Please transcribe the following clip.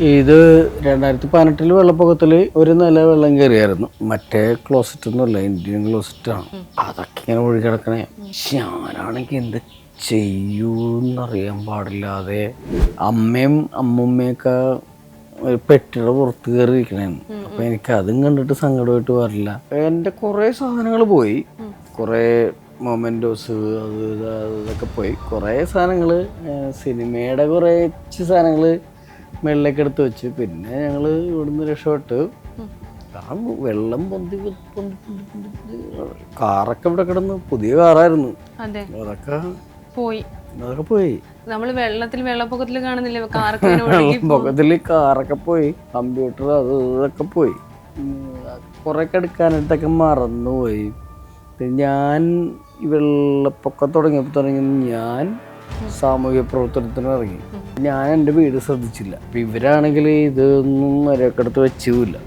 ഇത് രണ്ടായിരത്തി പതിനെട്ടിൽ വെള്ളപ്പൊക്കത്തിൽ ഒരു നില വെള്ളം കയറിയായിരുന്നു. മറ്റേ ക്ലോസറ്റ് ഒന്നുമല്ല ഇന്ത്യൻ ക്ലോസറ്റ് ആണ്. അതൊക്കെ ഇങ്ങനെ ഒഴുകി കിടക്കണേ. ഞാനാണെങ്കിൽ എന്ത് ചെയ്യൂന്നറിയാൻ പാടില്ലാതെ അമ്മയും അമ്മുമ്മയൊക്കെ ഒരു പെട്ടിയുടെ പുറത്ത് കയറി ഇരിക്കണേന്ന് അപ്പൊ എനിക്ക് അതും കണ്ടിട്ട് സങ്കടമായിട്ട് വരില്ല. എന്റെ കുറേ സാധനങ്ങൾ പോയി. കുറേ മൊമെന്റോസ് അത് ഇതൊക്കെ പോയി. കുറേ സാധനങ്ങൾ സിനിമയുടെ കുറേ സാധനങ്ങൾ മേളിലേക്ക് എടുത്ത് വെച്ച്. പിന്നെ ഞങ്ങൾ ഇവിടുന്ന് രക്ഷപ്പെട്ട് ആ വെള്ളം പൊന്തി പൊന്തി പൊന്തി പൊന്തി കാറൊക്കെ ഇവിടെ കിടന്ന് പുതിയ കാറായിരുന്നു. അതെ. അതൊക്കെ പോയി. അതൊക്കെ പോയി. നമ്മൾ വെള്ളത്തിൽ വെള്ളപ്പൊക്കത്തിൽ കാണുന്നില്ലേ? കാർക്ക് ഇങ്ങനെ ഒഴുകി പൊക്കത്തിൽ കാറൊക്കെ പോയി. കമ്പ്യൂട്ടർ അത് ഇതൊക്കെ പോയി. കുറേയൊക്കെ എടുക്കാനായിട്ടൊക്കെ മറന്നുപോയി. ഞാൻ ഈ വെള്ളപ്പൊക്കം തുടങ്ങിയപ്പോൾ തുടങ്ങി ഞാൻ സാമൂഹ്യ പ്രവർത്തനത്തിന് ഇറങ്ങി. ഞാൻ എന്റെ വീട് ശ്രദ്ധിച്ചില്ല. ഇവരാണെങ്കിൽ ഇതൊന്നും വരെയൊക്കെ എടുത്ത് വെച്ചില്ല